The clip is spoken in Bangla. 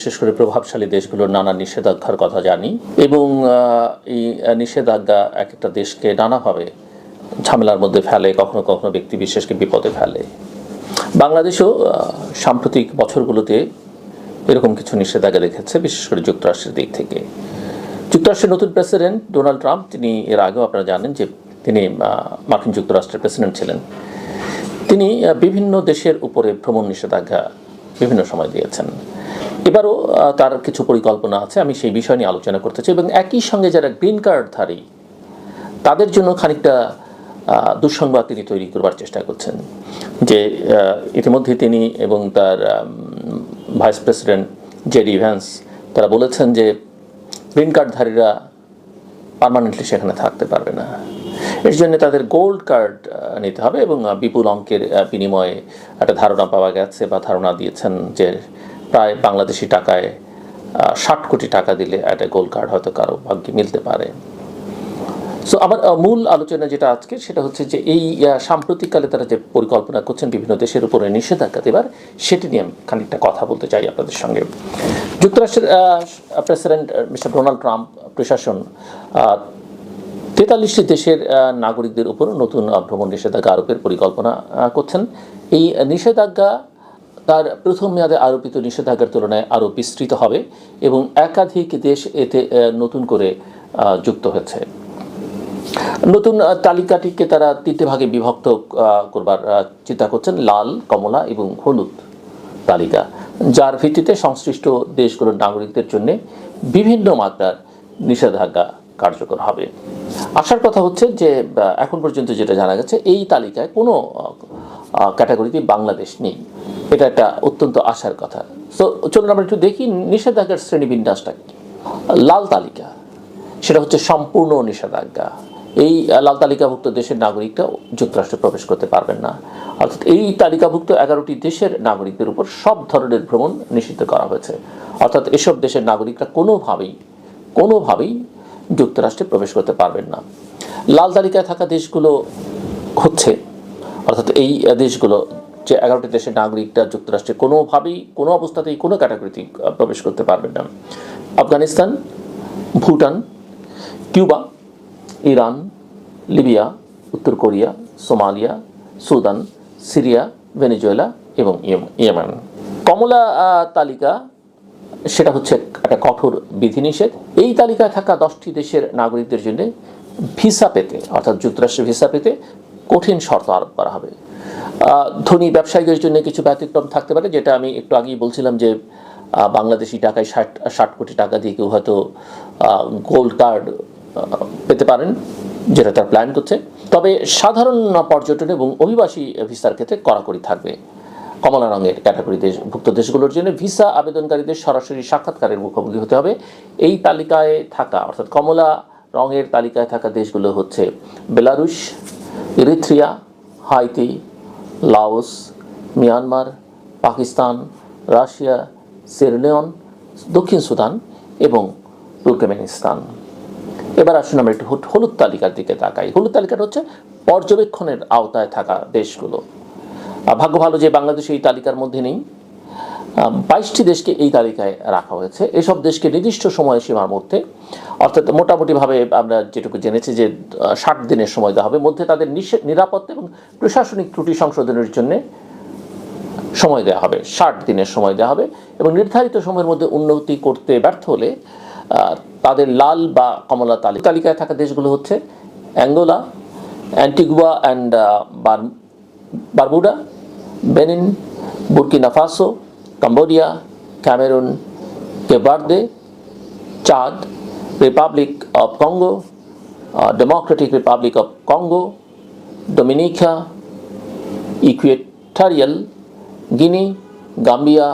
বিশেষ করে প্রভাবশালী দেশগুলোর নানা নিষেধাজ্ঞার কথা জানি এবং এই নিষেধাজ্ঞা এক একটা দেশকে নানাভাবে ঝামেলার মধ্যে ফেলে, কখনো কখনো ব্যক্তি বিশেষকে বিপদে ফেলে। বাংলাদেশও সাম্প্রতিক বছরগুলোতে এরকম কিছু নিষেধাজ্ঞা দেখেছে বিশেষ করে যুক্তরাষ্ট্রের দিক থেকে। যুক্তরাষ্ট্রের নতুন প্রেসিডেন্ট ডোনাল্ড ট্রাম্প, তিনি এর আগেও আপনারা জানেন যে তিনি মার্কিন যুক্তরাষ্ট্রের প্রেসিডেন্ট ছিলেন। তিনি বিভিন্ন দেশের উপরে ভ্রমণ নিষেধাজ্ঞা বিভিন্ন সময় দিয়েছেন। এবারও তার কিছু পরিকল্পনা আছে, আমি সেই বিষয় নিয়ে আলোচনা করতে চাই এবং একই সঙ্গে যারা গ্রিন কার্ডধারী তাদের জন্য খানিকটা দুঃসংবাদ তিনি তৈরি করবার চেষ্টা করছেন। যে ইতিমধ্যে তিনি এবং তার ভাইস প্রেসিডেন্ট জেডি ভ্যান্স, তারা বলেছেন যে, গ্রিন কার্ডধারীরা পার্মানেন্টলি সেখানে থাকতে পারবে না। এর জন্য তাদের গোল্ড কার্ড নিতে হবে এবং বিপুল অঙ্কের বিনিময়ে একটা ধারণা পাওয়া গেছে বা ধারণা দিয়েছেন যে প্রায় বাংলাদেশি টাকায় ষাট কোটি টাকা দিলে একটা গোল্ড কার্ড হয়তো কারও ভাগ্যে মিলতে পারে। সো আমার মূল আলোচনা যেটা আজকে সেটা হচ্ছে যে এই সাম্প্রতিককালে তারা যে পরিকল্পনা করছেন বিভিন্ন দেশের উপরে নিষেধাজ্ঞা দেবার, সেটি নিয়ে আমি খানিকটা কথা বলতে চাই আপনাদের সঙ্গে। যুক্তরাষ্ট্রের প্রেসিডেন্ট মিস্টার ডোনাল্ড ট্রাম্প প্রশাসন তেতাল্লিশটি দেশের নাগরিকদের উপর নতুন ভ্রমণ নিষেধাজ্ঞা আরোপের পরিকল্পনা করছেন। এই নিষেধাজ্ঞা তার প্রথম মেয়াদে আরোপিত নিষেধাজ্ঞার তুলনায় আরও বিস্তৃত হবে এবং একাধিক দেশ এতে নতুন করে যুক্ত হয়েছে। নতুন তালিকাটিকে তারা তিনটে ভাগে বিভক্ত করবার চিন্তা করছেন, লাল, কমলা এবং হলুদ তালিকা, যার ভিত্তিতে সংশ্লিষ্ট দেশগুলোর নাগরিকদের জন্য বিভিন্ন মাত্রার নিষেধাজ্ঞা কার্যকর হবে। আসার কথা হচ্ছে যে এখন পর্যন্ত যেটা জানা গেছে, এই তালিকায় কোনো ক্যাটাগরিতে বাংলাদেশ নেই। এটা একটা অত্যন্ত আশার কথা। তো চলুন আমরা একটু দেখি নিষেধাজ্ঞার শ্রেণীবিন্যাসটা কি। লাল তালিকা, সেটা হচ্ছে সম্পূর্ণ নিষেধাজ্ঞা। এই লাল তালিকাভুক্ত দেশের নাগরিকরা যুক্তরাষ্ট্রে প্রবেশ করতে পারবেন না। অর্থাৎ এই তালিকাভুক্ত এগারোটি দেশের নাগরিকদের উপর সব ধরনের ভ্রমণ নিষিদ্ধ করা হয়েছে। অর্থাৎ এসব দেশের নাগরিকরা কোনোভাবেই কোনোভাবেই যুক্তরাষ্ট্রে প্রবেশ করতে পারবেন না। লাল তালিকায় থাকা দেশগুলো হচ্ছে, অর্থাৎ এই দেশগুলো যে এগারোটি দেশের নাগরিকরা যুক্তরাষ্ট্রে কোনোভাবেই, কোনো অবস্থাতেই, কোনো ক্যাটাগরিতে প্রবেশ করতে পারবেন না। Afghanistan, Bhutan, Cuba, Iran, Libya, উত্তর Korea, Somalia, Sudan, Syria, Venezuela এবং ইয়েম- ইয়েমেন। কমলা তালিকা, সেটা হচ্ছে একটা কঠোর বিধিনিষেধ। এই তালিকায় থাকা দশটি দেশের নাগরিকদের জন্য ভিসা পেতে, অর্থাৎ যুক্তরাষ্ট্রের ভিসা পেতে কঠিন শর্ত আরোপ করা হবে। ধনী ব্যবসায়ীদের জন্য কিছু ব্যতিক্রম থাকতে পারে, যেটা আমি একটু আগেই বলছিলাম যে বাংলাদেশি টাকায় ষাট ষাট কোটি টাকা দিয়ে কেউ হয়তো গোল্ড কার্ড পেতে পারেন, যেটা তার প্ল্যান করছে। তবে সাধারণ পর্যটন এবং অভিবাসী ভিসার ক্ষেত্রে কড়াকড়ি থাকবে। কমলা রঙের ক্যাটাগরি দেশভুক্ত দেশগুলোর জন্য ভিসা আবেদনকারীদের সরাসরি সাক্ষাৎকারের মুখোমুখি হতে হবে। এই তালিকায় থাকা, অর্থাৎ কমলা রঙের তালিকায় থাকা দেশগুলো হচ্ছে Belarus Eritrea Haiti Laos, Myanmar, Pakistan, Russia Sierra Leone দক্ষিণ সুদান এবং তুর্কমেনিস্তান। এবার আসুন আমরা একটু হলুদ- তালিকার দিকে তাকাই। হলুদ তালিকাটা হচ্ছে পর্যবেক্ষণের আওতায় থাকা দেশগুলো। ভাগ্য ভালো যে বাংলাদেশ এই তালিকার মধ্যে নেই। বাইশটি দেশকে এই তালিকায় রাখা হয়েছে। এসব দেশকে নির্দিষ্ট সময়সীমার মধ্যে, অর্থাৎ মোটামুটিভাবে আমরা যেটুকু জেনেছি যে ষাট দিনের সময় দেওয়া হবে, মধ্যে তাদের নিরাপত্তা এবং প্রশাসনিক ত্রুটি সংশোধনের জন্য সময় দেওয়া হবে, ষাট দিনের সময় দেওয়া হবে এবং নির্ধারিত সময়ের মধ্যে উন্নতি করতে ব্যর্থ হলে তাদের লাল বা কমলা তালিকা তালিকায় থাকা দেশগুলো হচ্ছে Angola, Antigua and Barbuda Benin, Burkina Faso Cambodia, Cameroon Cape Verde Chad, Republic of Congo Democratic Republic of Congo Dominica Equatorial, Guinea, Gambia